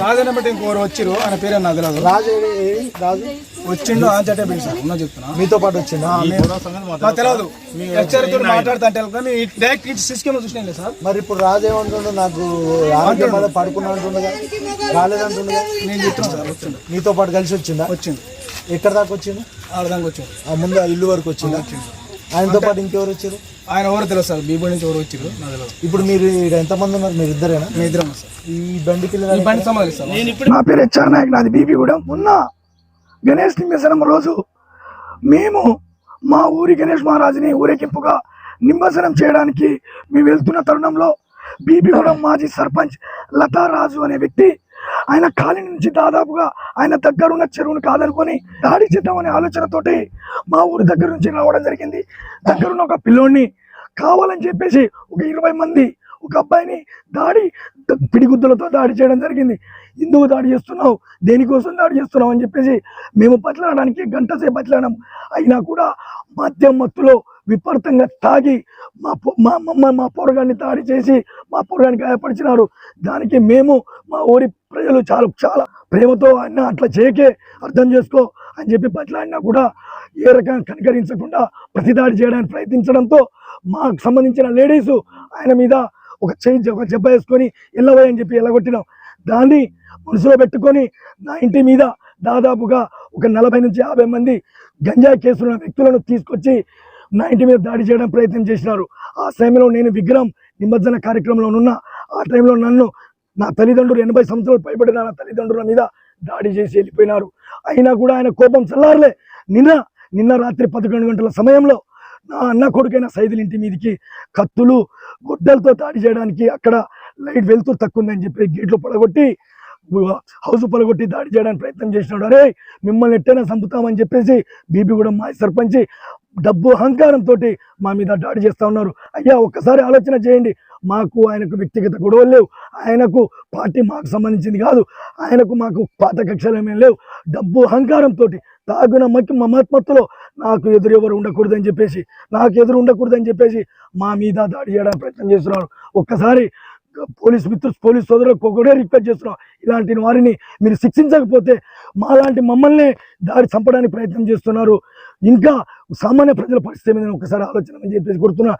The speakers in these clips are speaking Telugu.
రాజన్న బట్టి ఇంకోరు వచ్చిరు ఆయన పేరు నాకు తెలియదు రాజు రాజు వచ్చిండు ఆ చట్టే సార్ ఉన్నా చెప్తున్నా మీతో పాటు వచ్చిండు నాకు తెలియదు హెచ్చరితో మాట్లాడుతుంటే డైరెక్ట్ ఇటు సిస్టమ్ చూసిన సార్ మరి ఇప్పుడు రాజు ఏమంటుండు నాకు ఆరోగ్యం పడుకున్నా అంటుండగా రాలేదంటుండగా నేను చెప్తున్నా సార్ వచ్చిండు మీతో పాటు కలిసి వచ్చిందా వచ్చిండు ఎక్కడ దాకా వచ్చింది ఆడదాకా వచ్చిండు ఆ ముందు ఇల్లు వరకు వచ్చిందా ఆయనతో పాటు ఇంకెవరు వచ్చారు? ఆయన ఎవరో తెలియదు సార్. బీబో నుంచి ఎవరు వచ్చిరు. తెలియదు. ఇప్పుడు మీరు ఇక్కడ ఎంతమంది ఉన్నారు? మీరు ఇద్దరేనా? మీ ఇద్దరం సార్. ఈ బండి పిల్లలు ఈ బండి సంబంధిస్తాం నా పేరు హెచ్ఆర్ నాయక్ నాది బీపీ కూడా మొన్న గణేష్ నిమ్మసనం రోజు మేము మా ఊరి గణేష్ మహారాజుని ఊరేగింపుగా నిమ్మసనం చేయడానికి మేము వెళ్తున్న తరుణంలో బీబీగూడెం మాజీ సర్పంచ్ లతారాజు అనే వ్యక్తి ఆయన కాలి నుంచి దాదాపుగా ఆయన దగ్గర ఉన్న చెరువును కాదనుకొని దాడి చేద్దామనే ఆలోచనతోటి మా ఊరి దగ్గర నుంచి రావడం జరిగింది. దగ్గరున్న ఒక పిల్లోడిని కావాలని చెప్పేసి ఒక ఇరవై మంది ఒక అబ్బాయిని దాడి పిడిగుద్దులతో దాడి చేయడం జరిగింది. ఎందుకు దాడి చేస్తున్నావు? దేనికోసం దాడి చేస్తున్నావు? అని చెప్పేసి మేము బతలాడడానికి గంట సేపు బతలాడాం. అయినా కూడా మద్యం మత్తులో విపరీతంగా తాగి మా మా మమ్మ మా పోరగాన్ని దాడి చేసి మా పోరగాన్ని గాయపరిచినారు. దానికి మేము మా ఊరి ప్రజలు చాలా చాలా ప్రేమతో ఆయన అట్లా చేయకే అర్థం చేసుకో అని చెప్పి బట్లాడినా కూడా ఏ రకంగా కనికరించకుండా ప్రతిదాడి చేయడానికి ప్రయత్నించడంతో మాకు సంబంధించిన లేడీస్ ఆయన మీద ఒక చేయి ఒక జబ్బ వేసుకొని ఎల్లవయ్య అని చెప్పి వెళ్ళగొట్టినాం దాన్ని మనసులో పెట్టుకొని నా ఇంటి మీద దాదాపుగా ఒక నలభై నుంచి యాభై మంది గంజాయి కేసులున్న వ్యక్తులను తీసుకొచ్చి నా ఇంటి మీద దాడి చేయడం ప్రయత్నం చేసినారు. ఆ సమయంలో నేను విగ్రహం నిమజ్జన కార్యక్రమంలో ఉన్న ఆ టైంలో నన్ను నా తల్లిదండ్రులు ఎనభై సంవత్సరాలు పైబడిన నా తల్లిదండ్రుల మీద దాడి చేసి వెళ్ళిపోయినారు. అయినా కూడా ఆయన కోపం చల్లారలే. నిన్న నిన్న రాత్రి పదకొండు గంటల సమయంలో నా అన్న కొడుకైన సైదుల ఇంటి మీదకి కత్తులు గొడ్డలతో దాడి చేయడానికి అక్కడ లైట్ వెళ్తూ తక్కువ ఉందని చెప్పి గేట్లు పడగొట్టి హౌస్ పడగొట్టి దాడి చేయడానికి ప్రయత్నం చేసినాడు. అరే మిమ్మల్ని ఎట్టైనా చంపుతామని చెప్పేసి బీబీ కూడా మా సర్పంచి డబ్బు అహంకారంతో మా మీద దాడి చేస్తూ ఉన్నారు. అయ్యా ఒక్కసారి ఆలోచన చేయండి. మాకు ఆయనకు వ్యక్తిగత గొడవలు లేవు. ఆయనకు పార్టీ మాకు సంబంధించింది కాదు. ఆయనకు మాకు పాత కక్షలు ఏమీ లేవు. డబ్బు అహంకారంతో తాగున మకి మమత్మత్తులో నాకు ఎదురు ఎవరు ఉండకూడదని చెప్పేసి నాకు ఎదురు ఉండకూడదని చెప్పేసి మా మీద దాడి చేయడానికి ప్రయత్నం చేస్తున్నారు. ఒక్కసారి పోలీస్ మిత్రులు పోలీస్ సోదరులకు ఒకటే రిక్వెస్ట్ చేస్తున్నాం. ఇలాంటి వారిని మీరు శిక్షించకపోతే మాలాంటి మమ్మల్ని దాడి చంపడానికి ప్రయత్నం చేస్తున్నారు. ఇంకా సామాన్య ప్రజల పరిస్థితి మీద ఒకసారి ఆలోచన అని చెప్పేసి కొడుతున్నా.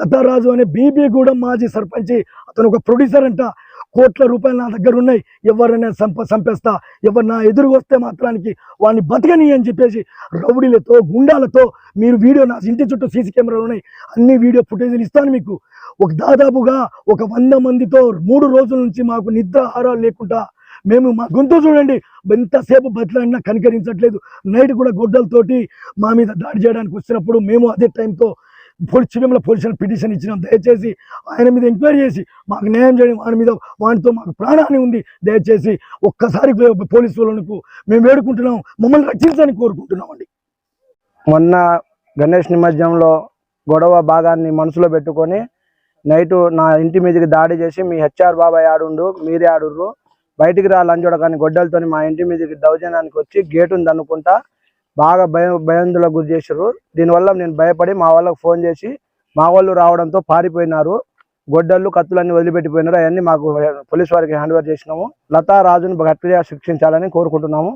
లతారాజు అనే బీబీ కూడా మాజీ సర్పంచ్ అతను ఒక ప్రొడ్యూసర్ అంట. కోట్ల రూపాయలు నా దగ్గర ఉన్నాయి. ఎవరైనా సంప చంపేస్తా ఎవరు నా ఎదురు వస్తే మాత్రానికి వాడిని బతకని అని చెప్పేసి రౌడీలతో గుండాలతో మీరు వీడియో నా ఇంటి చుట్టూ సీసీ కెమెరాలు ఉన్నాయి. అన్ని వీడియో ఫుటేజీలు ఇస్తాను మీకు. ఒక దాదాపుగా ఒక వంద మందితో మూడు రోజుల నుంచి మాకు నిద్ర ఆహారాలు లేకుండా మేము మా గొంతు చూడండి. ఎంతసేపు బతిలాడినా కనికరించట్లేదు. నైట్ కూడా గొడ్డలతోటి మా మీద దాడి చేయడానికి వచ్చినప్పుడు మేము అదే టైంతో పోలీస్ చివరిలో పోలీసులు పిటిషన్ ఇచ్చినాం. దయచేసి ఆయన మీద ఎంక్వైరీ చేసి మాకు న్యాయం చేయడం. వాని మీద వానితో మాకు ప్రాణాన్ని ఉంది. దయచేసి ఒక్కసారి పోలీసు వాళ్ళకు మేము వేడుకుంటున్నాం. మమ్మల్ని రక్షించాలని కోరుకుంటున్నామండి. మొన్న గణేష్ నిమజ్జనంలో గొడవ భాగాన్ని మనసులో పెట్టుకొని నైట్ నా ఇంటి మీదకి దాడి చేసి మీ హెచ్ఆర్ బాబాయ్ ఆడుండు మీరే ఆడుర్రు. బయటికి రాలని చూడగానే గొడ్డలతో గొడ్డలతోని మా ఇంటి మీదకి దౌర్జన్యానికి వచ్చి గేటుని అనుకుంటా బాగా భయం భయందులకు గురి చేశారు దీనివల్ల నేను భయపడి మా వాళ్ళకి ఫోన్ చేసి మా వాళ్ళు రావడంతో పారిపోయినారు. గొడ్డళ్ళు కత్తులన్నీ వదిలిపెట్టిపోయినారు. అవన్నీ మాకు పోలీస్ వారికి హ్యాండ్ ఓవర్ చేసినాము. లతా రాజును గట్టిగా శిక్షించాలని కోరుకుంటున్నాము.